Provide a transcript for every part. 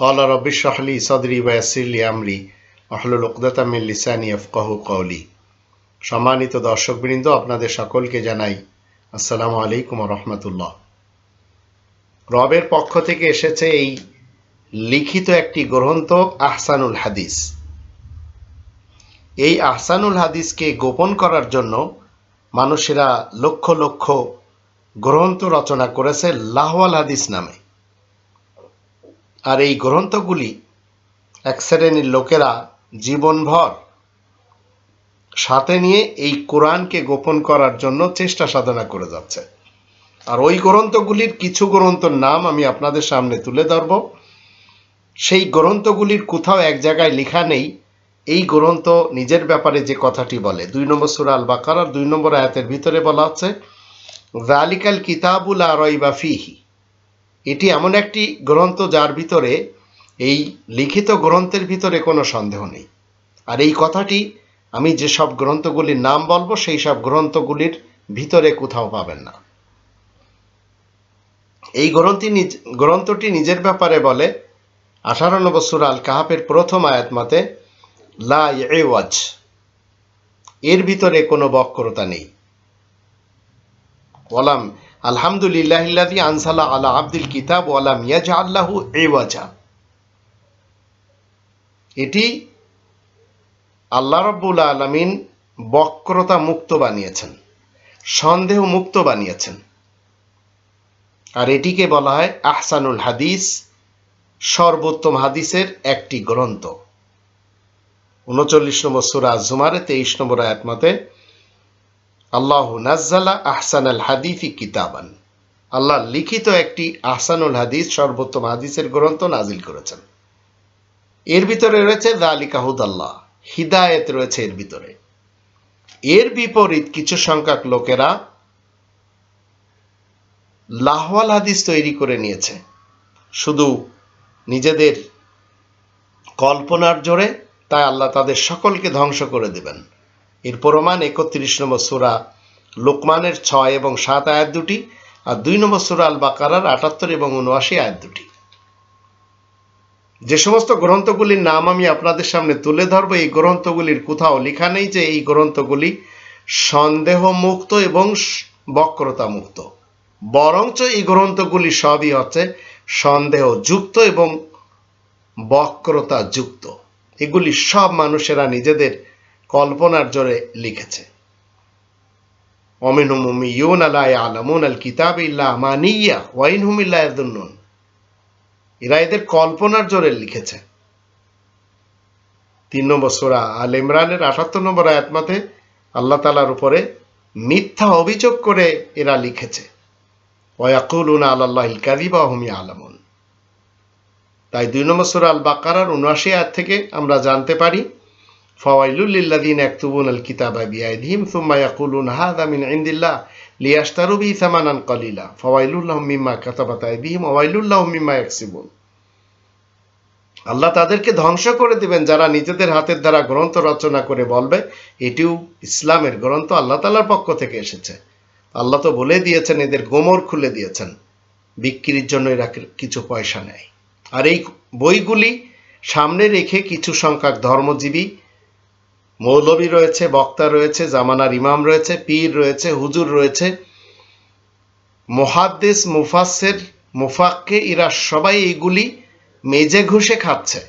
قال رب اشرح لي صدري ويسر لي امري واحلل عقدة من লিসানি يفقهوا قولي সম্মানিত দর্শকবৃন্দ আপনাদের সকলকে জানাই আসসালামু আলাইকুম রহমতুল্লাহ রবের পক্ষ থেকে এসেছে এই লিখিত একটি গ্রন্থ আহসানুল হাদিস এই আহসানুল হাদিসকে গোপন করার জন্য মানুষেরা লক্ষ লক্ষ গ্রন্থ রচনা করেছে লাহওয়াল হাদিস নামে আর এই গ্রন্থগুলি এক শ্রেণির লোকেরা জীবনভর সাথে নিয়ে এই কোরআনকে গোপন করার জন্য চেষ্টা সাধনা করে যাচ্ছে। আর ওই গ্রন্থগুলির কিছু গ্রন্থর নাম আমি আপনাদের সামনে তুলে ধরব। সেই গ্রন্থগুলির কোথাও এক জায়গায় লেখা নেই। এই গ্রন্থ নিজের ব্যাপারে যে কথাটি বলে, দুই নম্বর সুরা আল বাকারার দুই নম্বর আয়াতের ভিতরে বলা হচ্ছে জালিকাল কিতাবুল আরইবা ফিহি। এটি এমন একটি গ্রন্থ যার ভিতরে এই লিখিত গ্রন্থের ভিতরে কোনো সন্দেহ নেই। আর এই কথাটি আমি যেসব গ্রন্থগুলির নাম বলব, সেই সব গ্রন্থগুলির ভিতরে কোথাও পাবেন না। এই গ্রন্থি গ্রন্থটি নিজের ব্যাপারে বলে, আঠারো নম্বর সুরা আল কাহাপের প্রথম আয়াত মতে, লা ওয়াজ এর ভিতরে কোনো বক্রতা নেই। ওয়ালাম আলহামদুলিল্লাহ আনসালা আলা আব্দুল কিতাব ওয়ালাম ইয়াজ আল্লাহু এওয়াজা এটি আল্লাহ রব্বুল আলমিন বক্রতা মুক্ত বানিয়েছেন, সন্দেহ মুক্ত বানিয়েছেন। আর এটিকে বলা হয় আহসানুল হাদিস, সর্বোত্তম হাদিসের একটি গ্রন্থ। উনচল্লিশ নম্বর সুরা জুমারে তেইশ নম্বর আয়াত মতে আল্লাহ নাজ্জালা আহসান আল হাদিফি কিতাবান। আল্লাহ লিখিত একটি আহসানুল হাদিস, সর্বোত্তম হাদিসের গ্রন্থ নাজিল করেছেন। এর ভিতরে রয়েছে দালিকা হুদাল্লাহ, হিদায়ত রয়েছে এর ভিতরে। এর বিপরীত কিছু সংখ্যক লোকেরা লাহওয়াল হাদিস তৈরি করে নিয়েছে। শুধু নিজেদের কল্পনার জোরে তাই আল্লাহ তাদের সকলকে ধ্বংস করে দেবেন। এর প্রমাণ একত্রিশ নম্বর সুরা লোকমানের ছয় এবং সাত আয়াত দুটি, আর দুই নম্বর সুরা আল বাকারার আটাত্তর এবং উনআশি আয়াত দুটি। যে সমস্ত গ্রন্থগুলির নাম আমি আপনাদের সামনে তুলে ধরবো, এই গ্রন্থগুলির কোথাও লেখা নেই যে এই গ্রন্থগুলি সন্দেহ মুক্ত এবং বক্রতা মুক্ত বরঞ্চ এই গ্রন্থগুলি সবই হচ্ছে সন্দেহ যুক্ত এবং বক্রতা যুক্ত এগুলি সব মানুষেরা নিজেদের কল্পনার জোরে লিখেছে। অমিনহুম ইউন আলা আলামুন আল কিতাব ইল্লা মানিয়া ওয়াইন হুম ইল্লা এরা এদের কল্পনার জোরে লিখেছে। তিন নম্বর সোরা আল ইমরানের আটাত্তর নম্বর আয়াতমাতে আল্লাহ তালার উপরে মিথ্যা অভিযোগ করে এরা লিখেছে। ওয়াকুলুন আল্লাহ কাদিবা হুমি আলামুন তাই দুই নম্বর সোরা আল বাকারার উনআশি আয়াত থেকে আমরা জানতে পারি আল মিম্মা আল্লাহ তাদেরকে ধ্বংস করে দিবেন, যারা নিজেদের হাতের দ্বারা গ্রন্থ রচনা করে বলবে। এটিও ইসলামের গ্রন্থ, আল্লাহ তালার পক্ষ থেকে এসেছে। আল্লাহ তো বলে দিয়েছেন, এদের গোমর খুলে দিয়েছেন। বিক্রির জন্য এরা কিছু পয়সা নেয়। আর এই বইগুলি সামনে রেখে কিছু সংখ্যক ধর্মজীবী মৌলবী রয়েছে, বক্তা রয়েছে, জামানার ইমাম রয়েছে, পীর রয়েছে, হুজুর রয়েছে। মহাদ্দেশ মুফাসের মুফাককে এরা সবাই এইগুলি মেজে ঘষে খাচ্ছে।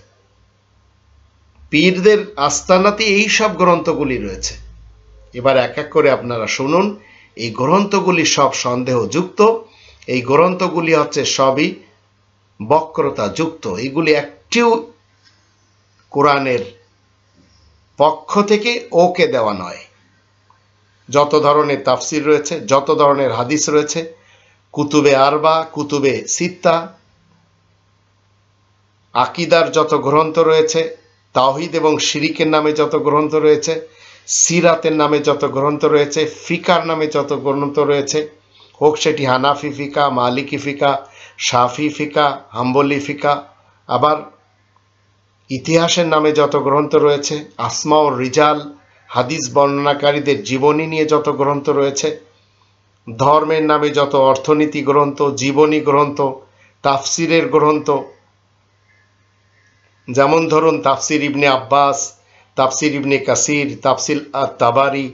পীরদের আস্তানাতে এই সব গ্রন্থগুলি রয়েছে। এবার এক এক করে আপনারা শুনুন, এই গ্রন্থগুলি সব সন্দেহযুক্ত। এই গ্রন্থগুলি হচ্ছে সবই বক্রতা যুক্ত এগুলি একটিও কোরআনের পক্ষ থেকে ওকে দেওয়া নয়। যত ধরনের তাফসির রয়েছে, যত ধরনের হাদিস রয়েছে, কুতুবে আরবা, কুতুবে সিত্তা, আকিদার যত গ্রন্থ রয়েছে তাহিদ এবং শিরিকের নামে যত গ্রন্থ রয়েছে, সিরাতের নামে যত গ্রন্থ রয়েছে, ফিকার নামে যত গ্রন্থ রয়েছে, হোক সেটি হানাফি ফিকা, মালিকি ফিকা, শাফি ফিকা, হাম্বলি ফিকা, আবার ইতিহাসের নামে যত গ্রন্থ রয়েছে, আসমা ও রিজাল, হাদিস বর্ণনাকারীদের জীবনী নিয়ে যত গ্রন্থ রয়েছে, ধর্মের নামে যত অর্থনীতি গ্রন্থ, জীবনী গ্রন্থ, তাফসিরের গ্রন্থ, যেমন ধরুন তাফসির ইবনে আব্বাস, তাফসির ইবনে কাসির তাফসিল তাবারি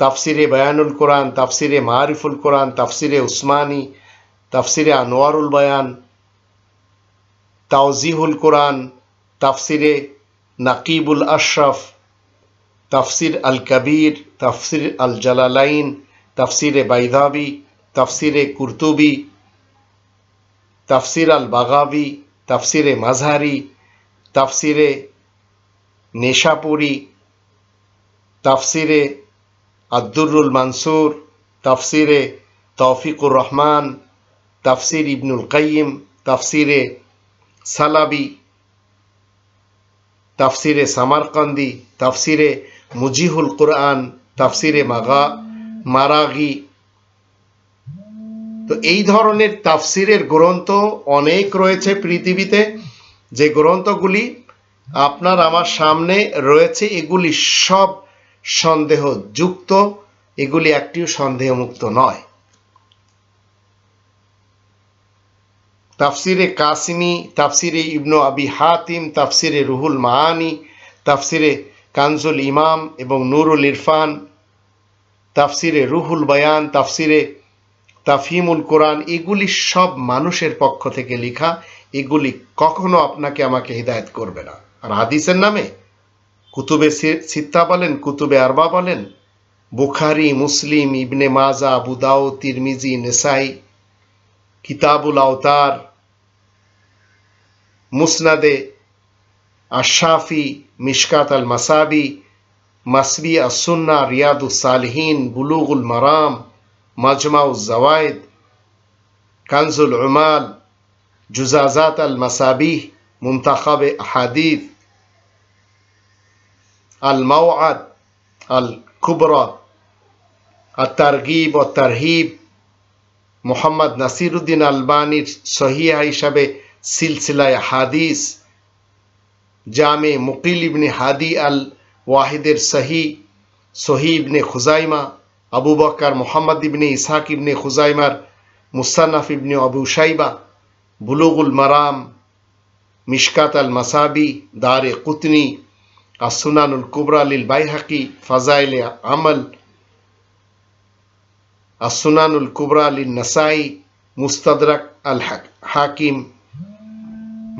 তাফসিরে বায়ানুল কোরআন, তাফসিরে মারিফুল কোরআন, তাফসিরে উসমানী, তাফসিরে আনোয়ারুল বায়ান, তাওজিহুল কোরআন তাফসিরে নাকিবুল আশরাফ, তাফসির আল কবির, তাফসির আল জালালাইন, তাফসিরে বাইদাবি, তাফসিরে কুরতুবি, তাফসির আল বাগাবি, তাফসিরে মাঝহারি, তাফসিরে নেশাপুরি, তাফসিরে আব্দুরুল মানসুর, তাফসিরে তৌফিকুর রহমান, তাফসির ইবনুল কাইম তাফসিরে সালাবি তাফসিরে সামারকান্দি, তাফসিরে মুজিহুল কোরআন, তাফসিরে মাগা, মারাগি। তো এই ধরনের তাফসিরের গ্রন্থ অনেক রয়েছে পৃথিবীতে। যে গ্রন্থগুলি আপনার আমার সামনে রয়েছে, এগুলি সব সন্দেহযুক্ত, এগুলি একটিও সন্দেহমুক্ত নয়। তাফসিরে কাসিমি, তাফসিরে ইবনু আবি হাতিম, তাফসিরে রুহুল মাহানি তাফসিরে কানজুল ইমাম এবং নুরুল ইরফান, তাফসিরে রুহুল বয়ান, তাফসিরে তাফহিমুল কোরআন, এগুলি সব মানুষের পক্ষ থেকে লেখা। এগুলি কখনো আপনাকে আমাকে হিদায়ত করবে না। আর হাদিসের নামে কুতুবে সিত্তা বলেন, কুতুবে আরবা বলেন, বুখারি, মুসলিম, ইবনে মাজা আবু দাও তিরমিজি, নেসাই, কিতাবুল আওতার মুসনাদে আশাফি মিশকাত আল মাসাবি মাসবি আসুন্না রিয়াদুস সালহীন বুলুগুল মারাম মাজমাউ জাওয়ায়েদ কানজুল উমাল জুজাজাত আল মাসাবিহ মুমতাখাবে আহাদিদ আল মাওয়াদ আল কুবরা الترغيب والترهيب মোহাম্মদ নাসিরুদ্দিন আলবানির সহিয়া হিসাবে সিলসিলায় হাদিস জামে মুকিল ইবনে হাদি আল ওয়াহিদের সহি সহি ইবনে খুজাইমা আবু বক্কার মোহাম্মদ ইবনে ইসাক ইবনে খুজাইমার মুসান্নাফ ইবনে আবু সাইবা বুলুগুল মারাম মিশকাত আল মাসাবি দারে কুতনি আসুনানুল কুবরা লিল বাইহাকি ফাজাইলে আমল আসুনানুল কুবরা লিল নাসাই মুস্তাদরাক আল হাকিম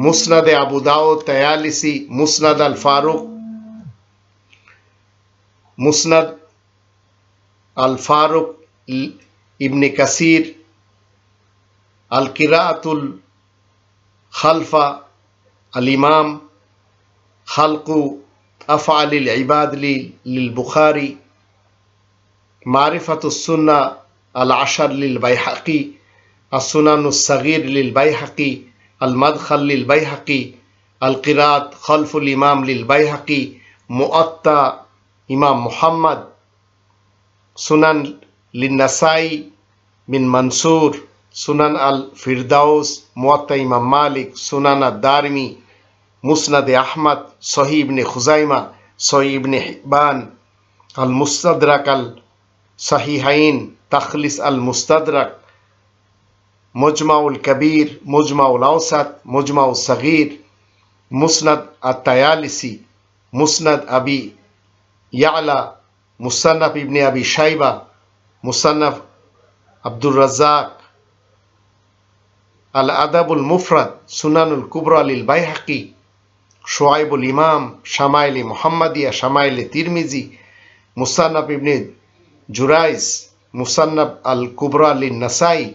মুসনাদে আবু দাও তয়ালিসি মুসনাদ আল ফারুক মুসনাদ আল ফারুক ইবনে কাসির আল কিরাতুল খালফা আল ইমাম খালকু আফআলিল ইবাদ লিল বুখারি মারিফাতুসুন্না আল আশার লিল বাইহাকি আসুনানুস সাগির লিল বাইহাকি আল মাদখাল লিল বাইহাকি আল কিরাত খলফুল ইমাম লিল বাইহাকি মুআত্তা ইমাম মুহাম্মদ সুনান লিন্নাসাই বিন মনসুর সুনান আল ফিরদাউস মুয়াত্তা ইমাম মালিক সুনান দারমি مجمع الكبير مجمع الأوسط مجمع الصغير مسند التيالسي مسند أبي يعلى مصنف ابن أبي شيبة مصنف عبد الرزاق الأدب المفرد سنن الكبرى للبيهقي شعيب الإمام شمائل محمدية شمائل ترمزي مصنف ابن جرائس مصنف الكبرى للنسائي.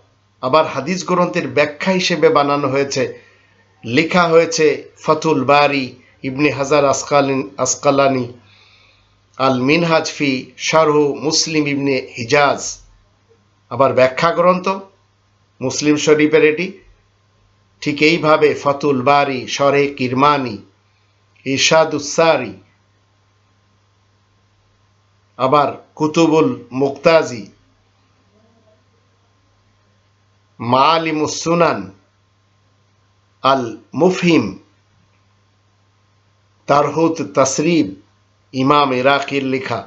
আবার হাদিস গ্রন্থের ব্যাখ্যা হিসেবে বানানো হয়েছে। লেখা হয়েছে ফতুল বারি ইবনে হাজার আসকালিন আসকালানি, আল মিনহাজ ফি শারহু মুসলিম ইবনে হিজাজ। আবার ব্যাখ্যা গ্রন্থ, মুসলিম শরীফের এটি। ঠিক এইভাবে ফতুল বারি শরে কিরমানি ইরশাদুসারি আবার কুতুবুল মুক্তাজি মালিমুস সুনান আল মুফহিম তারহুত তসরিব ইমাম ইরাকির লেখা।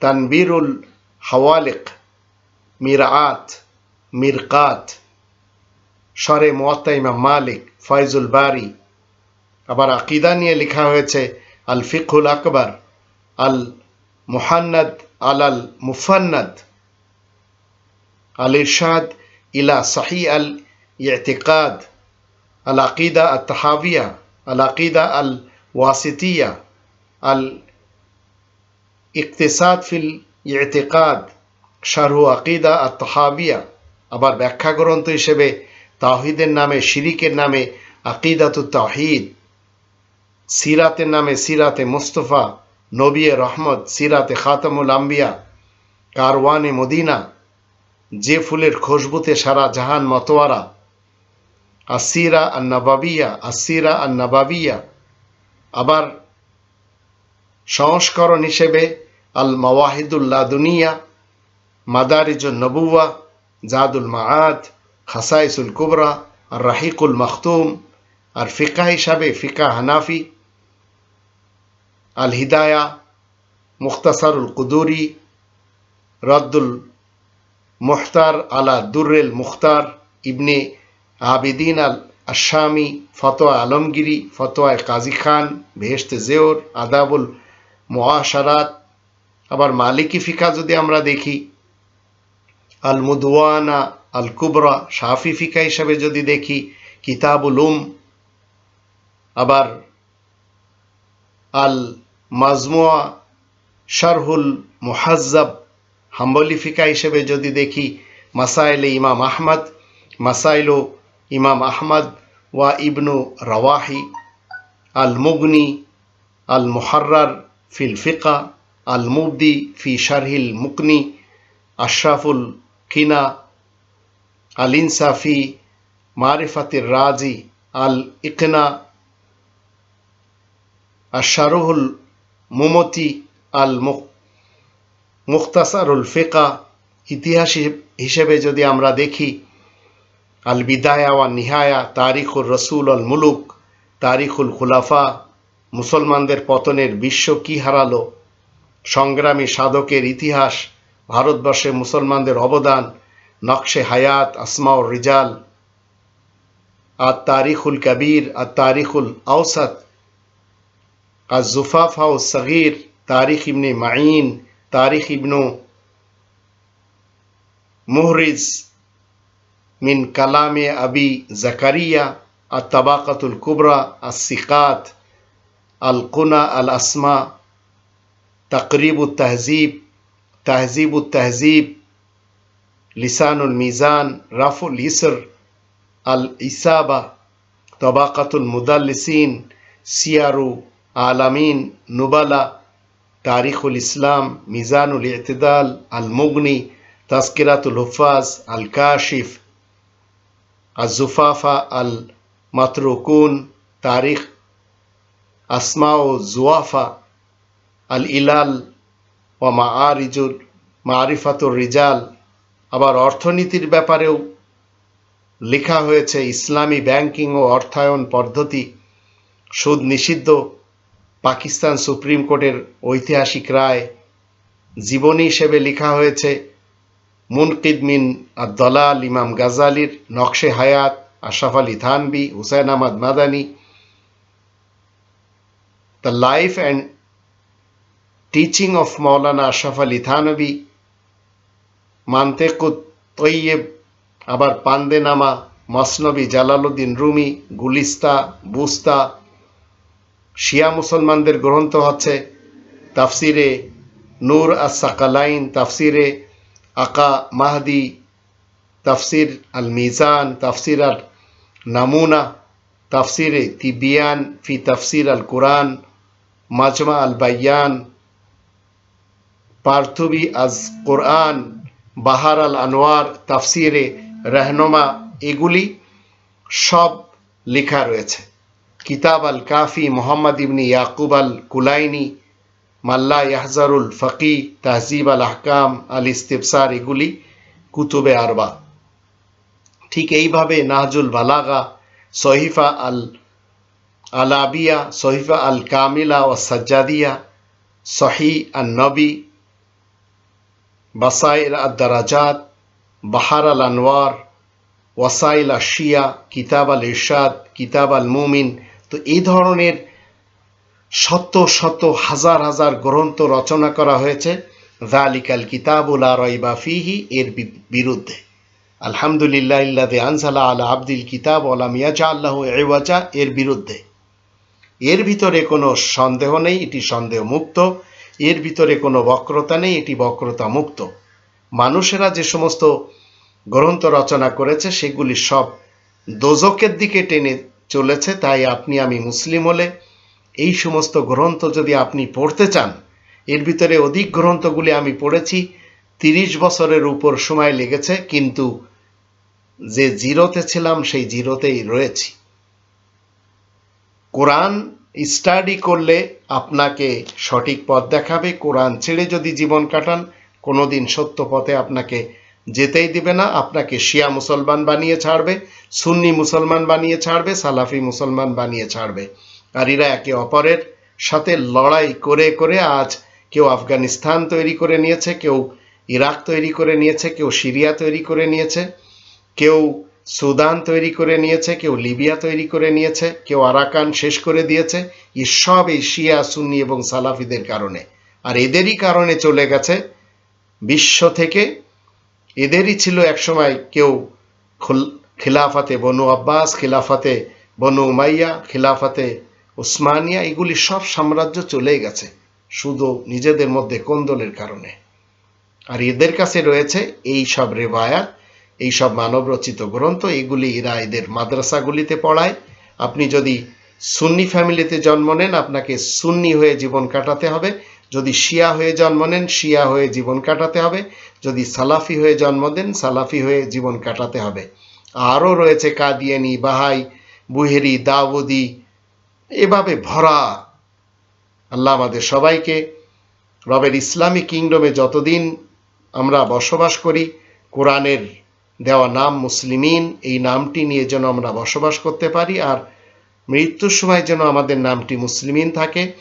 তানবীরুল হাওয়ালিক মিরআত মিরকাত। শরে মোয়াত্তা ইমাম মালিক ফয়জুল বারি। আবার আকিদা নিয়ে লেখা হয়েছে আল ফিকুল আকবর, আল মুহান্নাদ আল আল মুফান্নাদ। আল ইরশাদ ইলা সাহি আল ইতিকাদ আল আকিদা আল তাহাবিয়া আল আকিদা আল ওয়াসিতিয়া আল ইকতেসাদ ফিল ইতিকাদ শারহু আকিদা আল তাহাবিয়া আবার ব্যাখ্যা গ্রন্থ হিসেবে তাহিদের নামে শিরিকের নামে আকিদাতু তাহিদ সিরাতের নামে সিরাতে মুস্তফা নবী রহমত সিরাতে খাতামুল আম্বিয়া কারওয়ানে মদিনা যে ফুলের খুশবুতে সারা জাহান মতোয়ারা, আসিরা আন্নাবাবিয়া আসিরা আন্নাবাবিয়া, আবার সংস্করণ হিসেবে আল মাওয়াহিদুল্লা দুনিয়া মাদারিজুল নবুয়া জাদুল মাআদ, খাসাইসুল কুবরা আর রাহিকুল মখতুম, আর ফিকা হিসাবে ফিকা হানাফি আল হিদায়া মুখতাসারুল কুদুরি, রদ্দুল মুখতার আলা দুর্রেল মুখতার ইবনে আবেদিন আল আসামি ফতোয়া আলমগিরি, ফতোয়ায় কাজী খান বেহেস্তে জেওর, আদাবুল মোয়াশারাত আবার মালিকি ফিকা যদি আমরা দেখি, আল মুদওয়ানা, আল কুবরা, শাফি ফিকা হিসাবে যদি দেখি, কিতাবুল উম। আবার আল মাজমুয়া শারহুল মুহাজ্জাব হাম্বলি ফিকা হিসেবে যদি দেখি, মাসাইলে ইমাম আহমদ, মাসাইলো ইমাম আহমদ ওয়া ইবনু রওয়াহি আল মুগনি আল মুহার্রার ফিল ফিকা আল মুবদি ফি শারহিল মুকনি, আশরাফুল কিনা আল ইনসাফি মারিফাতির রাজি আল ইকনা আশারুহুল মুমতি আল মুখতাসারুল ফেকা, ইতিহাস হিসেবে যদি আমরা দেখি আল বিদায়া ওয়া নিহায়া তারিখুল রসুল আল মুলুক, তারিখুল খুলাফা, মুসলমানদের পতনের বিশ্ব কি হারালো, সংগ্রামী সাধকের ইতিহাস, ভারতবর্ষে মুসলমানদের অবদান, নকশে হায়াত, আসমাউর রিজাল, আর তারিখুল কবির, আর তারিখুল আউসাদ আর জুফাফা ও সগির, তারিখ ইবনে মাইন তারিখ ইবনু মুহরিজ মিন কালামে আবি জাকারিয়া আর তাবাকাতুল কুবরা আর সিকাত আল কুনা আল আসমা তকরিব তহজিব তহজিব তহজিব লিসানুল মিজান রাফুল ইসর আল ইসাবা তারিখুল ইসলাম, মিজানুল ইতদাল আল মুগনি তাস্কিরাতুল হুফাজ আল কাশিফ আজুফাফা আল মাতরুকুন তারিখ আসমা ও জুয়াফা আল ইলাল ও মাআরিজুল, মারিফাতুর রিজাল। আবার অর্থনীতির ব্যাপারেও লেখা হয়েছে, ইসলামী ব্যাংকিং ও অর্থায়ন পদ্ধতি সুদ নিষিদ্ধ। পাকিস্তান সুপ্রিম কোর্টের ঐতিহাসিক রায় জীবনী হিসেবে লেখা হয়েছে, মুনকিদ মিন ইমাম গাজালির, Nakshe Hayat, Ashraf Ali Thanvi, Hussain Ahmad Madani, the life and teaching of Maulana Ashraf Ali Thanvi Tayyib, আবার পান্দেনামা, মসনবী জালালুদ্দিন রুমি, গুলিস্তা, বুস্তা শিয়া মুসলমানদের গ্রন্থ হচ্ছে তাফসিরে নূর আসাকালাইন তাফসিরে আকা মাহদি, তাফসির আল মিজান তাফসির আল নামুনা তাফসিরে তিবিয়ান ফি তাফসির আল কোরআন মাজমা আল বাইয়ান পার্থবি আজ কোরআন বাহার আল আনোয়ার তাফসিরে রহনমা, এগুলি সব লেখা রয়েছে। কিতাব আল কাফি মোহাম্মদ ইবনি ইয়াকুব আল কুলাইনি মাল্লা ইয়াহজারুল ফকি তাহজিব আল আহকাম আল ইস্তেফসার এগুলি কুতুবে আরবা। ঠিক এইভাবে নাহজুল বালাগা, সহিফা আল আলাবিয়া, সহিফা আল কামিলা ও সাজ্জাদিয়া, সহি আল নবী বাসাইল আদ দারাজাত বাহার আল আনোয়ার ওয়াসাইল আশিয়া কিতাব আল ইরশাদ কিতাব আল মুমিন তো এই ধরনের শত শত হাজার হাজার গ্রন্থ রচনা করা হয়েছে। জালিকাল কিতাবুল রইবা ফিহি, এর বিরুদ্ধে। আলহামদুলিল্লাহ ইল্লাদে আনসালা আলা আব্দিল কিতাব ওলাম ইয়াজা আল্লাহ এওয়াজা এর বিরুদ্ধে। এর ভিতরে কোনো সন্দেহ নেই, এটি সন্দেহ মুক্ত এর ভিতরে কোনো বক্রতা নেই, এটি বক্রতা মুক্ত মানুষেরা যে সমস্ত গ্রন্থ রচনা করেছে, সেগুলি সব দোজকের দিকে টেনে চলেছে, তাই আপনি আমি মুসলিম হলে এই সমস্ত গ্রন্থ যদি আপনি পড়তে চান, এর ভিতরে অধিক গ্রন্থগুলি আমি পড়েছি, তিরিশ বছরের উপর সময় লেগেছে, কিন্তু যে জিরোতে ছিলাম, সেই জিরোতেই রয়েছি। কোরআন স্টাডি করলে আপনাকে সঠিক পথ দেখাবে, কোরআন ছেড়ে যদি জীবন কাটান, কোনোদিন সত্য পথে আপনাকে যেতেই দিবে না, আপনাকে শিয়া মুসলমান বানিয়ে ছাড়বে, সুন্নি মুসলমান বানিয়ে ছাড়বে, সালাফি মুসলমান বানিয়ে ছাড়বে। আর এরা একে অপরের সাথে লড়াই করে করে আজ কেউ আফগানিস্তান তৈরি করে নিয়েছে, কেউ ইরাক তৈরি করে নিয়েছে, কেউ সিরিয়া তৈরি করে নিয়েছে, কেউ সুদান তৈরি করে নিয়েছে, কেউ লিবিয়া তৈরি করে নিয়েছে, কেউ আরাকান শেষ করে দিয়েছে সব এই শিয়া, সুন্নি এবং সালাফিদের কারণে। আর এদেরই কারণে চলে গেছে বিশ্ব থেকে এদেরই ছিল একসময় কেউ খুল- খিলাফাতে বনু আব্বাস, খিলাফাতে বনু উমাইয়া, খিলাফাতে উসমানিয়া, এগুলি সব সাম্রাজ্য চলেই গেছে, শুধু নিজেদের মধ্যে কোন্দলের কারণে। আর এদের কাছে রয়েছে এই সব রেবায়াত এই সব মানবরচিত গ্রন্থ, এগুলি এরা এদের মাদ্রাসাগুলিতে পড়ায়। আপনি যদি সুন্নি ফ্যামিলিতে জন্ম নেন, আপনাকে সুন্নি হয়ে জীবন কাটাতে হবে। যদি শিয়া হয়ে জন্ম নেন, শিয়া হয়ে জীবন কাটাতে হবে। যদি সালাফি হয়ে জন্ম দেন, সালাফি হয়ে জীবন কাটাতে হবে। আরও রয়েছে কাদিয়ানি, বাহাই, বুহেরি, দাউদি, এভাবে ভরা। আল্লাহ আমাদের সবাইকে রবের ইসলামী কিংডমে যতদিন আমরা বসবাস করি, কোরআনের দেওয়া নাম মুসলিমিন, এই নামটি নিয়ে যেন আমরা বসবাস করতে পারি, আর মৃত্যুর সময় যেন আমাদের নামটি মুসলিমিন থাকে।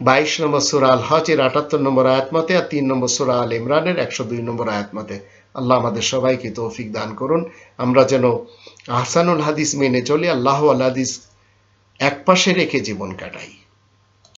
বাইশ নম্বর সুরা আল হজের আটাত্তর নম্বর আয়াতমতে আর তিন নম্বর সুরা আল ইমরানের একশো দুই নম্বর আয়াতমতে আল্লাহ আমাদের সবাইকে তৌফিক দান করুন। আমরা যেন আহসানুল হাদিস মেনে চলি, আল্লাহ আল হাদিস এক পাশে রেখে জীবন কাটাই।